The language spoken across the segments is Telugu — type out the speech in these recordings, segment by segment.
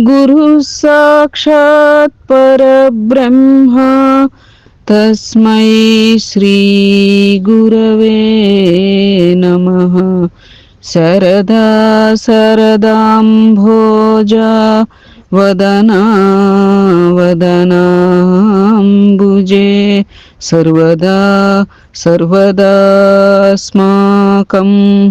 गुरुः साक्षात् परब्रह्म। तस्मै श्रीगुरवे नमः। शरदा शरदाम्भोजा वदना वदनाम्बुजे। सर्वदा सर्वदास्माकं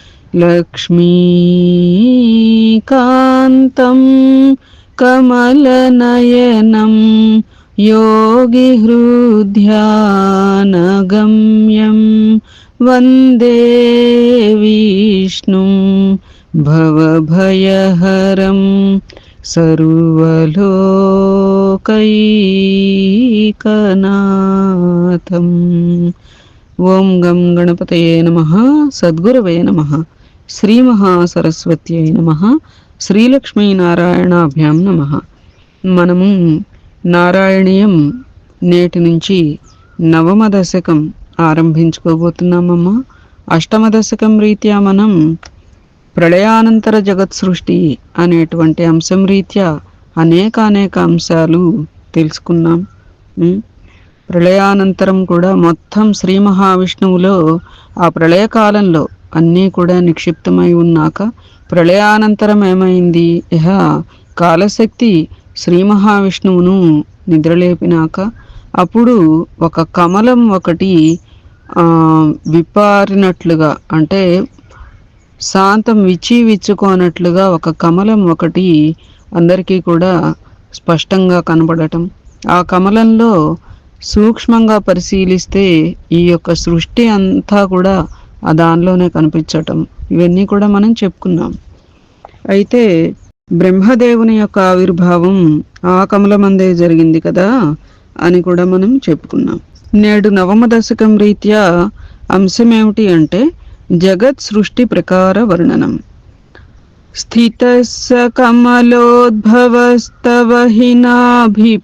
लक्ष्मीकान्तं कमलनयनं योगिहृद्यानगम्यं वन्दे विष्णुं भवभयहरं सर्वलोकैकनाथम् ఓం గం గణపతయే నమ సద్గురవే నమ శ్రీ మహాసరస్వత్యై నమ. శ్రీలక్ష్మీనారాయణాభ్యాం నమ. మనము నారాయణీయం నేటి నుంచి నవమ దశకం ఆరంభించుకోబోతున్నామమ్మా. అష్టమ దశకం రీత్యా మనం ప్రళయానంతర జగత్ సృష్టి అనేటువంటి అంశం రీత్యా అనేక అనేక అంశాలు తెలుసుకున్నాం. ప్రళయానంతరం కూడా మొత్తం శ్రీ మహావిష్ణువులో ఆ ప్రళయకాలంలో అన్నీ కూడా నిక్షిప్తమై ఉన్నాక ప్రళయానంతరం ఏమైంది ఇహ కాలశక్తి శ్రీ మహావిష్ణువును నిద్రలేపినాక అప్పుడు ఒక కమలం ఒకటి విప్పారినట్లుగా అంటే శాంతం విచ్చి విచ్చుకోనట్లుగా ఒక కమలం ఒకటి అందరికీ కూడా స్పష్టంగా కనబడటం. ఆ కమలంలో సూక్ష్మంగా పరిశీలిస్తే ఈ యొక్క సృష్టి అంతా కూడా ఆ దానిలోనే కనిపించటం. ఇవన్నీ కూడా మనం చెప్పుకున్నాం. అయితే బ్రహ్మదేవుని యొక్క ఆవిర్భావం ఆ కమలమందే జరిగింది కదా అని కూడా మనం చెప్పుకున్నాం. నేడు నవమ దశకం రీత్యా అంశం ఏమిటి అంటే జగత్ సృష్టి ప్రకార వర్ణనం. స్థిత కమలోద్భవస్తవ హినాభిపంకేరుహే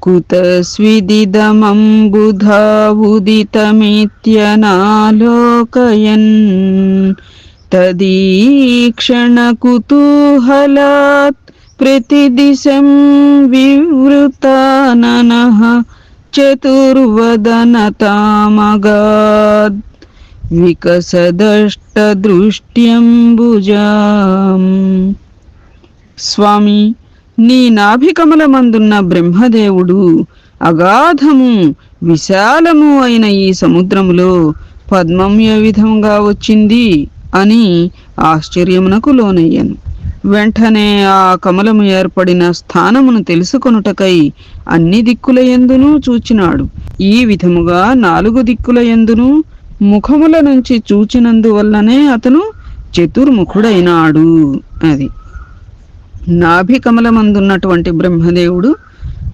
कुतस्विदिदमम्बुधा उदितमित्यनालोकयन् तदीक्षणकुतूहलात् प्रतिदिशं विवृताननः चतुर्वदनतामगाद्। विकसदष्टदृष्ट्यम्बुजाम्। स्वामी నీ నాభికమలమందున్న బ్రహ్మదేవుడు అగాధము విశాలము అయిన ఈ సముద్రములో పద్మం ఏ విధంగా వచ్చింది అని ఆశ్చర్యమునకు లోనయ్యను. వెంటనే ఆ కమలము ఏర్పడిన స్థానమును తెలుసుకొనుటకై అన్ని దిక్కుల ఎందునూ చూచినాడు. ఈ విధముగా నాలుగు దిక్కుల ఎందును ముఖముల నుంచి చూచినందువల్లనే అతను చతుర్ముఖుడైనాడు అది. నాభి కమలమందున్నటువంటి బ్రహ్మదేవుడు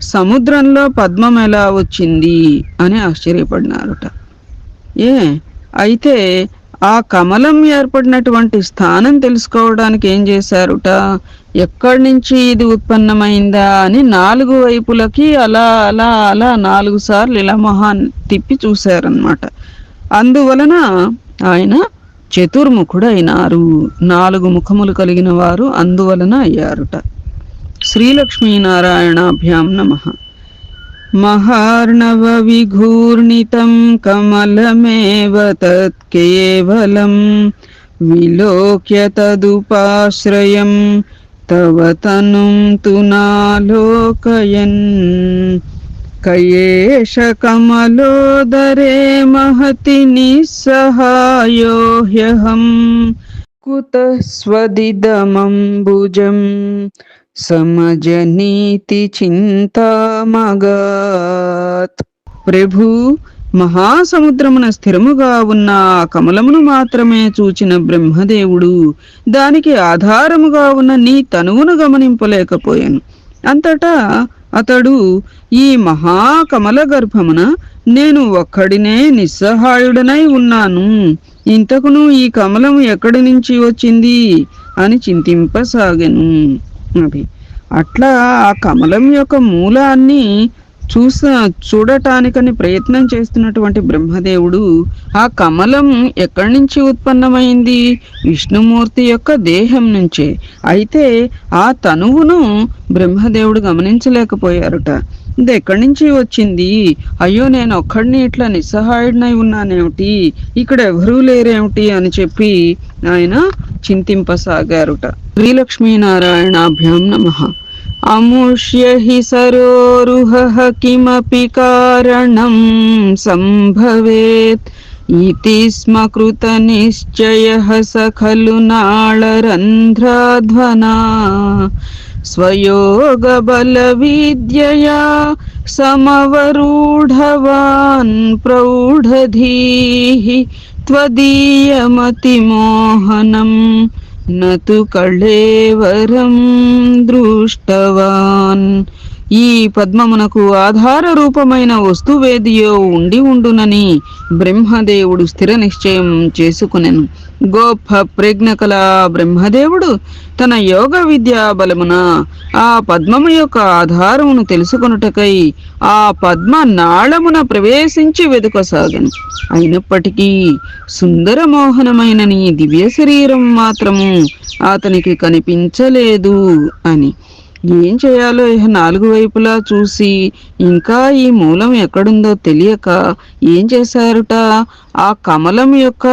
సముద్రంలో పద్మం ఎలా వచ్చింది అని ఆశ్చర్యపడినారుట. ఏ అయితే ఆ కమలం ఏర్పడినటువంటి స్థానం తెలుసుకోవడానికి ఏం చేశారుట? ఎక్కడి నుంచి ఇది ఉత్పన్నమైందా అని నాలుగు వైపులకి అలా అలా అలా నాలుగు సార్లు ఇలా మహాన్ తిప్పి చూశారనమాట అందువలన ఆయన చతుర్ముఖుడైనారు. నాలుగు ముఖములు కలిగిన వారు అందువలన అయ్యారుట. శ్రీలక్ష్మీనారాయణాభ్యాం నమ. మహార్ణవ విఘూర్ణితం కమలమేవ తత్కేవలం. విలోక్య తదుపాశ్రయం. తవ తను తునాలోకయన్ कयेष कमलोदरे महति निस्सहायो ह्यहम् कुतः स्वदिदमम्बुजं समजनीति చింతామగాత్ ప్రభు మహాసముద్రమున స్థిరముగా ఉన్న ఆ కమలమును మాత్రమే చూచిన బ్రహ్మదేవుడు దానికి ఆధారముగా ఉన్న నీ తనువును గమనింపలేకపోయాను అంతటా అతడు ఈ మహాకమల గర్భమున నేను ఒక్కడినే నిస్సహాయుడనై ఉన్నాను. ఇంతకును ఈ కమలము ఎక్కడి నుంచి వచ్చింది అని చింతింపసాగెను. అది అట్లా ఆ కమలం యొక్క మూలాన్ని చూస చూడటానికని ప్రయత్నం చేస్తున్నటువంటి బ్రహ్మదేవుడు ఆ కమలం ఎక్కడి నుంచి ఉత్పన్నమైంది? విష్ణుమూర్తి యొక్క దేహం నుంచే. అయితే ఆ తనువును బ్రహ్మదేవుడు గమనించలేకపోయారుట. ఇది ఎక్కడి నుంచి వచ్చింది? అయ్యో నేను ఒక్కడిని ఇట్లా నిస్సహాయుడినై ఉన్నానేమిటి? ఇక్కడ ఎవరూ లేరేమిటి? అని చెప్పి ఆయన చింతింపసాగారుట. శ్రీలక్ష్మీనారాయణాభ్యాం నమ. अमुष्य हि सरोरुहः किमपि कारणं सम्भवेत्। इति स्म कृतनिश्चयः स खलु नाळरन्ध्राध्वना स्वयोगबलविद्यया समवरूढवान् प्रौढधीः त्वदीयमतिमोहनम्। न तु कलेवरं दृष्टवान् ఈ పద్మమునకు ఆధార రూపమైన వస్తువేదియో ఉండి ఉండునని బ్రహ్మదేవుడు స్థిర నిశ్చయం చేసుకునెను. గొప్ప ప్రజ్ఞ కల బ్రహ్మదేవుడు తన యోగ విద్యా బలమున ఆ పద్మము యొక్క ఆధారమును తెలుసుకొనుటకై ఆ పద్మ నాళమున ప్రవేశించి వెదుకసాగను. అయినప్పటికీ సుందరమోహనమైన నీ దివ్య శరీరం మాత్రము అతనికి కనిపించలేదు అని ఏం చేయాలో ఇహ నాలుగు వైపులా చూసి ఇంకా ఈ మూలం ఎక్కడుందో తెలియక ఏం చేశారుట? ఆ కమలం యొక్క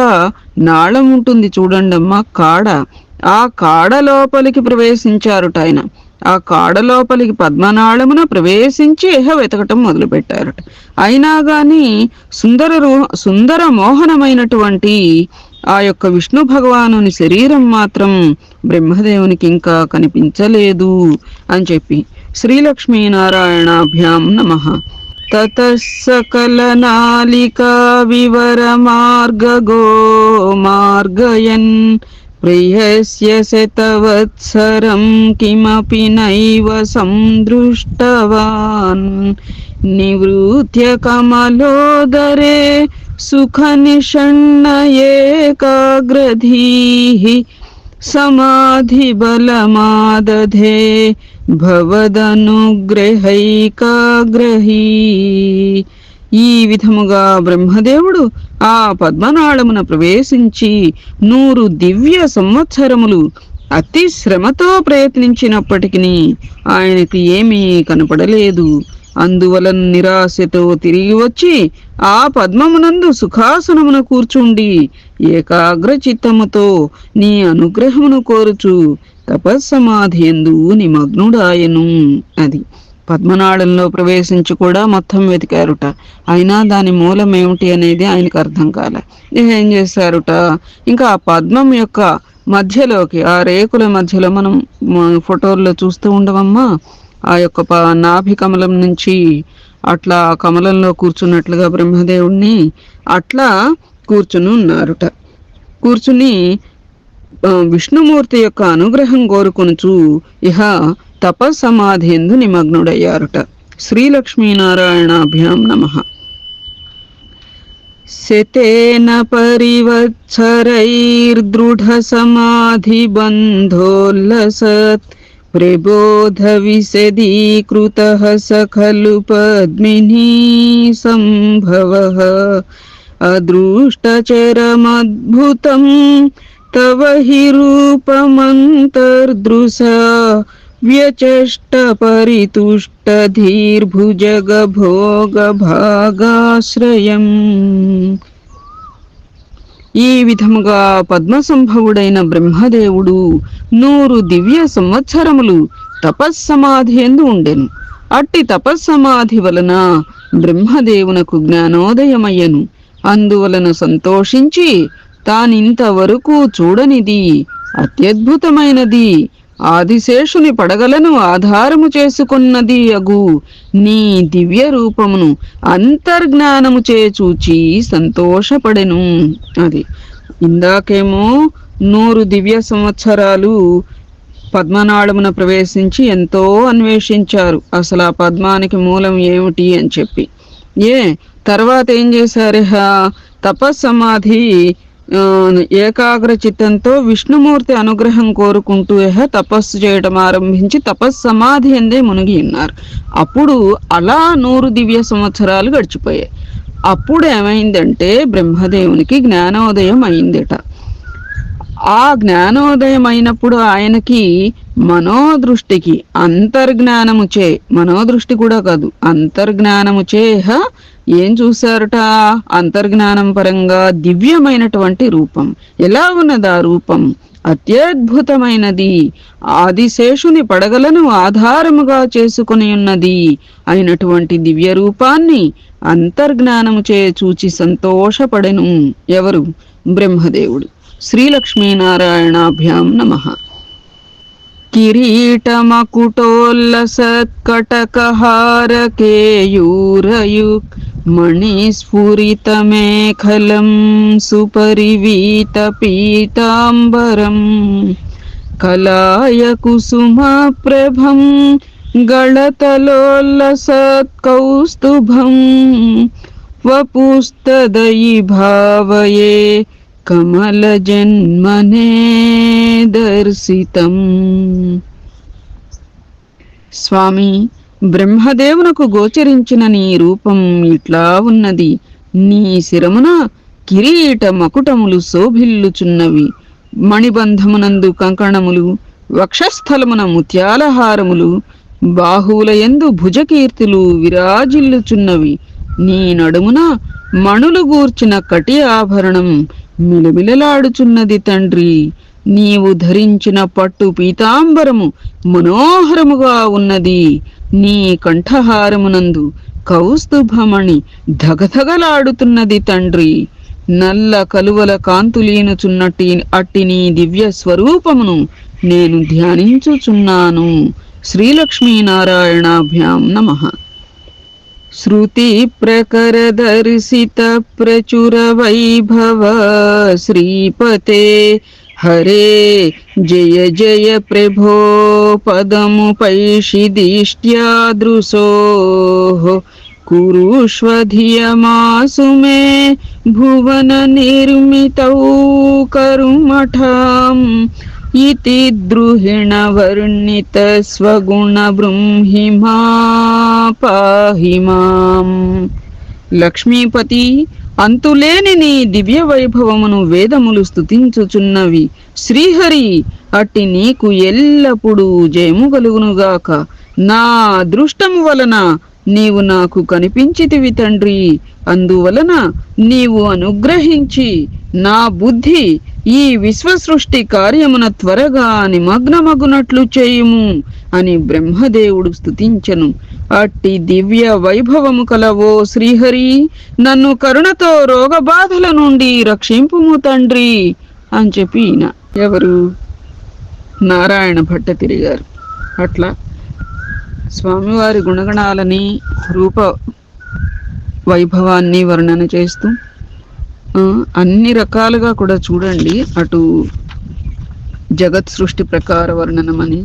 నాళం ఉంటుంది చూడండమ్మా కాడ. ఆ కాడ లోపలికి ప్రవేశించారుట ఆయన. ఆ కాడ లోపలికి పద్మనాళమున ప్రవేశించి ఇహ వెతకటం మొదలుపెట్టారట. అయినా గాని సుందర రూ సుందర మోహనమైనటువంటి ఆ యొక్క విష్ణు భగవానుని శరీరం మాత్రం బ్రహ్మదేవునికి ఇంకా కనిపించలేదు అని చెప్పి శ్రీలక్ష్మీనారాయణాభ్యాం నమ. తత సకల తతసకలనాలికా వివర మార్గగో మార్గయన్ ప్రియస్య శతవత్సరం కిమపి నైవ సందృష్టవాన్ నివృత్య కమలోదరే సుఖ నిషణ్ణ సమాధి బలమాదధే భవదనుగ్రహైకాగ్రహీ ఈ విధముగా బ్రహ్మదేవుడు ఆ పద్మనాళమున ప్రవేశించి నూరు దివ్య సంవత్సరములు అతి శ్రమతో ప్రయత్నించినప్పటికీ ఆయనకి ఏమీ కనపడలేదు. అందువలన నిరాశతో తిరిగి వచ్చి ఆ పద్మమునందు సుఖాసనమున కూర్చుండి ఏకాగ్ర చిత్తముతో నీ అనుగ్రహమును కోరుచు తపస్సమాధి ఎందు నిమగ్నుడాయను అది. పద్మనాళంలో ప్రవేశించి కూడా మొత్తం వెతికారుట. అయినా దాని మూలం ఏమిటి అనేది ఆయనకు అర్థం కాలే. ఏం చేశారుట? ఇంకా ఆ పద్మం యొక్క మధ్యలోకి ఆ రేకుల మధ్యలో మనం ఫోటోల్లో చూస్తూ ఉండవమ్మా. ఆ యొక్క నాభి కమలం నుంచి అట్లా ఆ కమలంలో కూర్చున్నట్లుగా బ్రహ్మదేవుణ్ణి అట్లా కూర్చుని ఉన్నారుట. కూర్చుని విష్ణుమూర్తి యొక్క అనుగ్రహం కోరుకొనుచు ఇహ తపస్సమాధి ఎందు నిమగ్నుడయ్యారుట. శ్రీలక్ష్మీనారాయణాభ్యాం నమ. శతేన పరివత్సరైర్దృఢ సమాధి బంధోల్లసత్ प्रबोध प्रबोधविशदीकृतः स खलु पद्मिनी सम्भवः अदृष्टचरमद्भुतं तव हि रूपमन्तर्दृशा। व्यचष्टपरितुष्टधीर्भुजगभोगभागाश्रयम्। ఈ విధముగా పద్మసంభవుడైన బ్రహ్మదేవుడు నూరు దివ్య సంవత్సరములు తపస్సమాధి ఎందు ఉండెను. అట్టి తపస్సమాధి వలన బ్రహ్మదేవునకు జ్ఞానోదయమయ్యను. అందువలన సంతోషించి తానింతవరకు చూడనిది అత్యద్భుతమైనది. ఆదిశేషుని పడగలను ఆధారము చేసుకున్నది అగు నీ దివ్య రూపమును అంతర్జ్ఞానము చేచూచి సంతోషపడెను. అది. ఇందాకేమో నూరు దివ్య సంవత్సరాలు పద్మనాళమున ప్రవేశించి ఎంతో అన్వేషించారు. అసలు ఆ పద్మానికి మూలం ఏమిటి అని చెప్పి. ఏ తర్వాత ఏం చేశారు తపస్సమాధి ఏకాగ్ర చిత్తంతో విష్ణుమూర్తి అనుగ్రహం కోరుకుంటూ తపస్సు చేయడం ఆరంభించి తపస్సమాధి ఎందే మునిగి ఉన్నారు. అప్పుడు అలా నూరు దివ్య సంవత్సరాలు గడిచిపోయాయి. అప్పుడు ఏమైందంటే బ్రహ్మదేవునికి జ్ఞానోదయం అయిందట. ఆ జ్ఞానోదయం అయినప్పుడు ఆయనకి మనోదృష్టికి అంతర్జ్ఞానముచే మనోదృష్టి కూడా కాదు అంతర్జ్ఞానముచేహ ఏం చూశారట? అంతర్జ్ఞానం పరంగా దివ్యమైనటువంటి రూపం. ఎలా ఉన్నది ఆ రూపం? అత్యద్భుతమైనది. ఆదిశేషుని పడగలను ఆధారముగా చేసుకుని ఉన్నది అయినటువంటి దివ్య రూపాన్ని అంతర్జ్ఞానము చే చూచి సంతోషపడెను. ఎవరు? బ్రహ్మదేవుడు. श्रीलक्ष्मीनारायणाभ्यां नमः। किरीटमकुटोल्लसत्कटकहारकेयूरयुक् मणिस्फुरितमेखलं सुपरिवीतपीताम्बरम् कलायकुसुमप्रभं गणतलोल्लसत्कौस्तुभं वपुस्तदयि भावये కమల జన్మనే దర్శితం. స్వామి బ్రహ్మదేవునకు గోచరించిన నీ రూపం ఇట్లా ఉన్నది. నీ శిరమున కిరీట మకుటములు శోభిల్లుచున్నవి. మణిబంధమునందు కంకణములు వక్షస్థలమున ముత్యాలహారములు బాహువులయందు భుజకీర్తులు విరాజిల్లుచున్నవి. నీ నడుమున మణులు గూర్చిన కటి ఆభరణం మిలమిలలాడుచున్నది తండ్రి. నీవు ధరించిన పట్టు పీతాంబరము మనోహరముగా ఉన్నది. నీ కంఠహారమునందు కౌస్తుభమణి ధగధగలాడుతున్నది తండ్రి. నల్ల కలువల కాంతులీనుచున్నట్టి అట్టి నీ దివ్య స్వరూపమును నేను ధ్యానించుచున్నాను. శ్రీలక్ష్మీనారాయణాభ్యాం నమః. శృతి ప్రకర దర్శిత ప్రచుర వైభవ శ్రీపతే హరే జయ జయ ప్రభో పదము పైషిదిష్ట్యాదృశో కురుష్వధియమాసు మే భువన ద్రుహిణ వర్ణిత స్వగుణ బృంహిమా పాహిమాం లక్ష్మీపతి అంతులేని నీ దివ్య వైభవమును వేదములు స్తుతించుచున్నవి. శ్రీహరి అట్టి నీకు ఎల్లప్పుడూ జయము కలుగునుగాక. నా అదృష్టము వలన నీవు నాకు కనిపించితివి తండ్రి. అందువలన నీవు అనుగ్రహించి నా బుద్ధి ఈ విశ్వ సృష్టి కార్యమున త్వరగా నిమగ్నమగునట్లు చేయుము అని బ్రహ్మదేవుడు స్తుతించెను. అట్టి దివ్య వైభవము కలవో శ్రీహరి నన్ను కరుణతో రోగబాధల నుండి రక్షింపుము తండ్రి అని చెప్పి ఈయన ఎవరు? నారాయణ భట్ట తిరిగారు అట్లా స్వామివారి గుణగణాలని రూప వైభవాన్ని వర్ణన చేస్తూ అన్ని రకాలుగా కూడా చూడండి. అటు జగత్ సృష్టి ప్రకార వర్ణనమని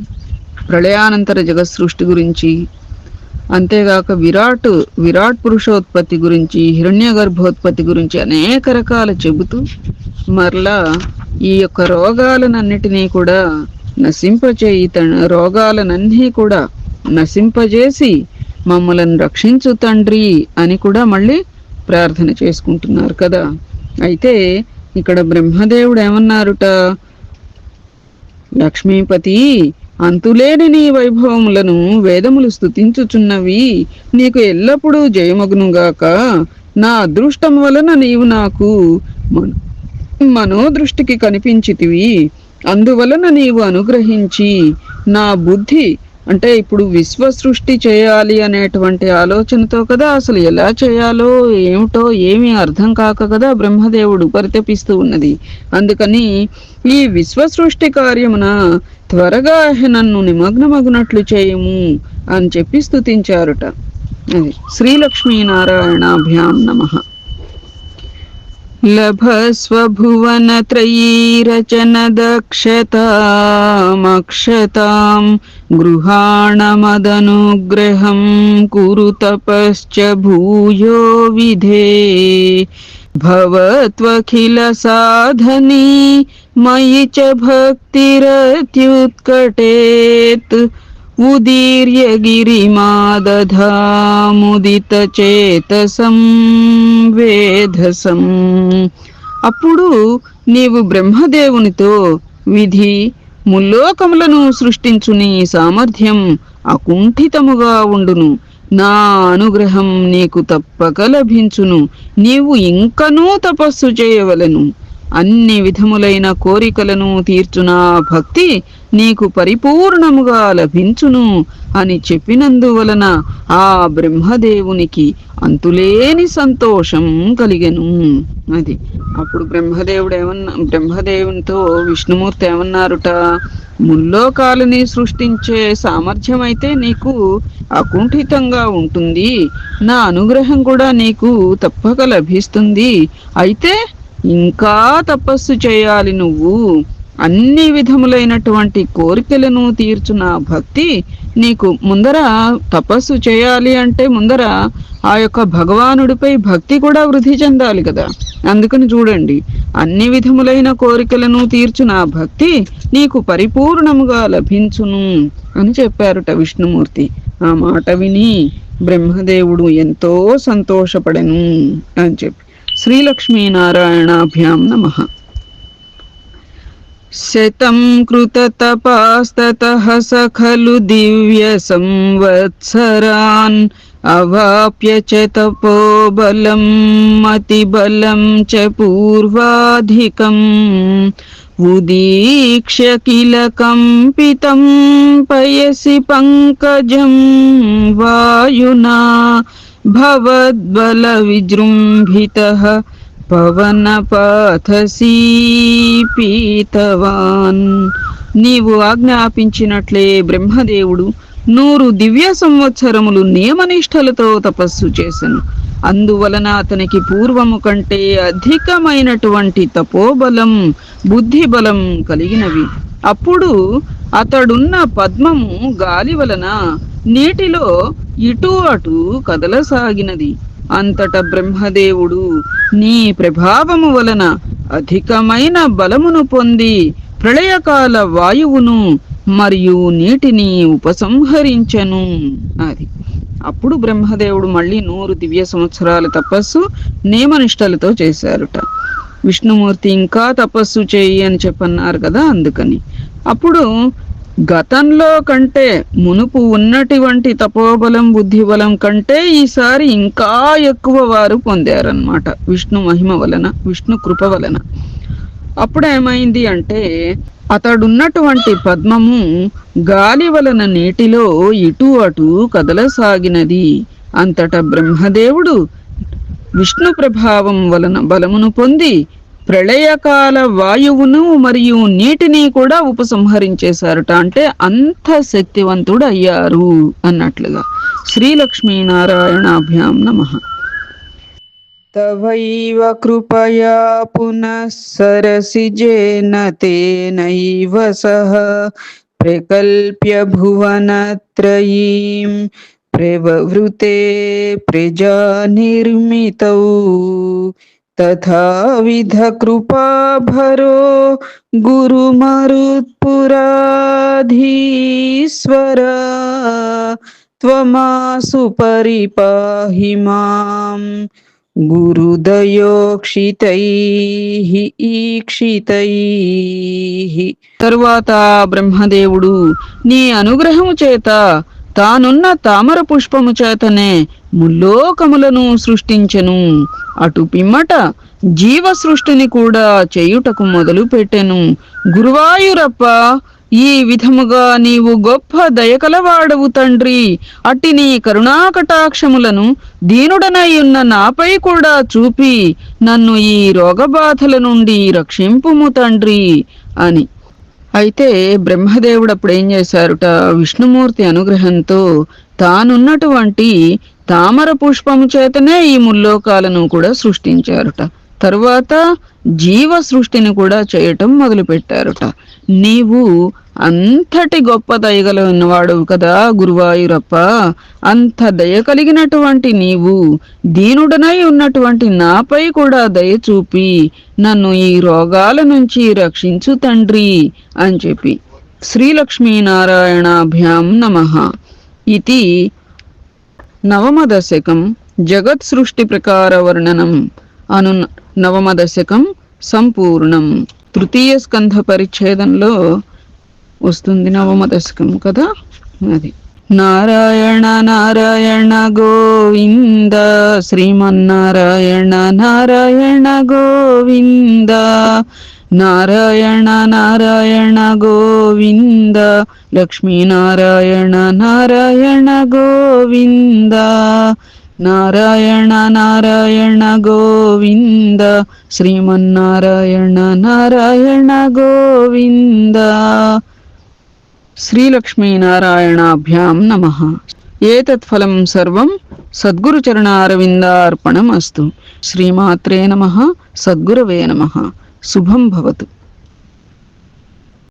ప్రళయానంతర జగత్ సృష్టి గురించి అంతేగాక విరాట్ విరాట్ పురుషోత్పత్తి గురించి హిరణ్య గర్భోత్పత్తి గురించి అనేక రకాలు చెబుతూ మరలా ఈ యొక్క రోగాలనన్నిటినీ కూడా నశింపచేయి రోగాలనన్నీ కూడా నశింపజేసి మమ్మలను రక్షించు తండ్రి అని కూడా మళ్ళీ ప్రార్థన చేసుకుంటున్నారు కదా. అయితే ఇక్కడ బ్రహ్మదేవుడు ఏమన్నారుట? లక్ష్మీపతి అంతులేని నీ వైభవములను వేదములు స్థుతించుచున్నవి నీకు ఎల్లప్పుడూ జయమగునుగాక. నా అదృష్టం వలన నీవు నాకు మనోదృష్టికి కనిపించితివి. అందువలన నీవు అనుగ్రహించి నా బుద్ధి అంటే ఇప్పుడు విశ్వ సృష్టి చేయాలి అనేటువంటి ఆలోచనతో కదా అసలు ఎలా చేయాలో ఏమిటో ఏమీ అర్థం కాక కదా బ్రహ్మదేవుడు పరితపిస్తూ ఉన్నది. అందుకని ఈ విశ్వ సృష్టి కార్యమున త్వరగా నన్ను నిమగ్నమగునట్లు చేయము అని చెప్పి స్తుతించారుట. అది శ్రీలక్ష్మీనారాయణాభ్యాం నమః. लभस्वभुवनत्रयीरचनदक्षतामक्षतां गृहाणमदनुग्रहं कुरु तपश्च भूयो विधे। भवत्वखिलसाधनी मयि च भक्तिरत्युत्कटेत्। उदीर्य గిరిమాదధాముదితచేతసం వేధసం అప్పుడు నీవు బ్రహ్మదేవునితో విధి ముల్లోకములను సృష్టించు నీ సామర్థ్యం అకుంఠితముగా ఉండును నా అనుగ్రహం నీకు తప్పక లభించును నీవు ఇంకనూ తపస్సు చేయవలెను అన్ని విధములైన కోరికలను తీర్చునా భక్తి నీకు పరిపూర్ణముగా లభించును అని చెప్పినందువలన ఆ బ్రహ్మదేవునికి అంతులేని సంతోషం కలిగెను. అది. అప్పుడు బ్రహ్మదేవుడు ఏమన్నా బ్రహ్మదేవునితో విష్ణుమూర్తి ఏమన్నారుట? ముల్లోకాలని సృష్టించే సామర్థ్యం అయితే నీకు అకుంఠితంగా ఉంటుంది. నా అనుగ్రహం కూడా నీకు తప్పక లభిస్తుంది. అయితే ఇంకా తపస్సు చేయాలి నువ్వు. అన్ని విధములైనటువంటి కోరికలను తీర్చున్న భక్తి నీకు ముందర తపస్సు చేయాలి అంటే ముందర ఆ యొక్క భగవానుడిపై భక్తి కూడా వృద్ధి చెందాలి కదా. అందుకని చూడండి అన్ని విధములైన కోరికలను తీర్చున భక్తి నీకు పరిపూర్ణముగా లభించును అని చెప్పారుట విష్ణుమూర్తి. ఆ మాట విని బ్రహ్మదేవుడు ఎంతో సంతోషపడెను అని చెప్పి. శ్రీలక్ష్మీనారాయణాభ్యాం నమ. शतं कृततपास्ततः स खलु दिव्यसंवत्सरान् अवाप्य च तपोबलम् अतिबलं च पूर्वाधिकम्। उदीक्ष्य किल कम्पितं पयसि पङ्कजं वायुना भवद्बलविजृम्भितः భవద్బల విజృంభితః పవనపాథసీపీతవాన్ నీవు ఆజ్ఞాపించినట్లే బ్రహ్మదేవుడు నూరు దివ్య సంవత్సరములు నియమనిష్టలతో తపస్సు చేసెను. అందువలన అతనికి పూర్వము కంటే అధికమైనటువంటి తపోబలం బుద్ధి బలం కలిగినవి. అప్పుడు అతడున్న పద్మము గాలి వలన నీటిలో ఇటు అటు కదలసాగినది. అంతట బ్రహ్మదేవుడు నీ ప్రభావము వలన అధికమైన బలమును పొంది ప్రళయకాల వాయువును మరియు నీటిని ఉపసంహరించను అది. అప్పుడు బ్రహ్మదేవుడు మళ్ళీ నూరు దివ్య సంవత్సరాల తపస్సు నియమనిష్టలతో చేశారుట. విష్ణుమూర్తి ఇంకా తపస్సు చేయి అని చెప్పన్నారు కదా అందుకని. అప్పుడు గతంలో కంటే మునుపు ఉన్నటువంటి తపోబలం బుద్ధిబలం కంటే ఈసారి ఇంకా ఎక్కువ వారు పొందారనమాట విష్ణు మహిమ వలన విష్ణు కృప వలన. అప్పుడు ఏమైంది అంటే అతడున్నటువంటి పద్మము గాలి వలన నీటిలో ఇటు అటు కదలసాగినది. అంతట బ్రహ్మదేవుడు విష్ణు ప్రభావం వలన బలమును పొంది ప్రళయకాల వాయువును మరియు నీటిని కూడా ఉపసంహరించేశారట. అంటే అంత శక్తివంతుడు అయ్యారు అన్నట్లుగా. శ్రీలక్ష్మీనారాయణాభ్యాం నమ. తవైవ కృపయా పునః సరసిజేన తేనైవ సహ ప్రకల్ప్య భువనత్రయీం ప్రవృతే ప్రజా నిర్మితౌ తథావిధ కృపాభరో గురుమరుత్పురాధీశ్వర త్వమాసు పరిపాహి మాం గురుదయోక్షితైః ఈక్షితైః తరువాత బ్రహ్మదేవుడు నీ అనుగ్రహము చేత తానున్న తామర పుష్పము చేతనే ముల్లోకములను సృష్టించెను. అటు పిమ్మట జీవ సృష్టిని కూడా చేయుటకు మొదలు పెట్టెను. గురువాయూరప్ప ఈ విధముగా నీవు గొప్ప దయకలవాడవు తండ్రి. అట్టి నీ కరుణాకటాక్షములను దీనుడనై ఉన్న నాపై కూడా చూపి నన్ను ఈ రోగబాధల నుండి రక్షింపుము తండ్రి అని అయితే బ్రహ్మదేవుడు అప్పుడు ఏం చేశారుట? విష్ణుమూర్తి అనుగ్రహంతో తానున్నటువంటి తామర పుష్పము చేతనే ఈ ముల్లోకాలను కూడా సృష్టించారుట. తరువాత జీవ సృష్టిని కూడా చేయటం మొదలుపెట్టారట. నీవు అంతటి గొప్ప దయగల ఉన్నవాడు కదా గురువాయూరప్ప. అంత దయ కలిగినటువంటి నీవు దీనుడనై ఉన్నటువంటి నాపై కూడా దయ చూపి నన్ను ఈ రోగాల నుంచి రక్షించు తండ్రి అని చెప్పి. శ్రీలక్ష్మీనారాయణాభ్యాం నమ. ఇది నవమదశకం జగత్ సృష్టి ప్రకార వర్ణనం. అను నవమదశకం సంపూర్ణం. తృతీయ స్కంధ పరిచ్ఛేదంలో వస్తుంది నవమదశకం కదా? అది. నారాయణ నారాయణ గోవింద. శ్రీమన్నారాయణ నారాయణ గోవింద. నారాయణ నారాయణ గోవింద. లక్ష్మీనారాయణ నారాయణ గోవింద. నారాయణ నారాయణ గోవింద. శ్రీమన్నారాయణ నారాయణ గోవింద. శ్రీలక్ష్మీనారాయణాభ్యాం నమ. ఏతత్ఫలం సర్వం సద్గురుచరణారవిందార్పణం అస్తు శ్రీమాత్రే నమ సద్గురవే నమ. శుభం భవతు.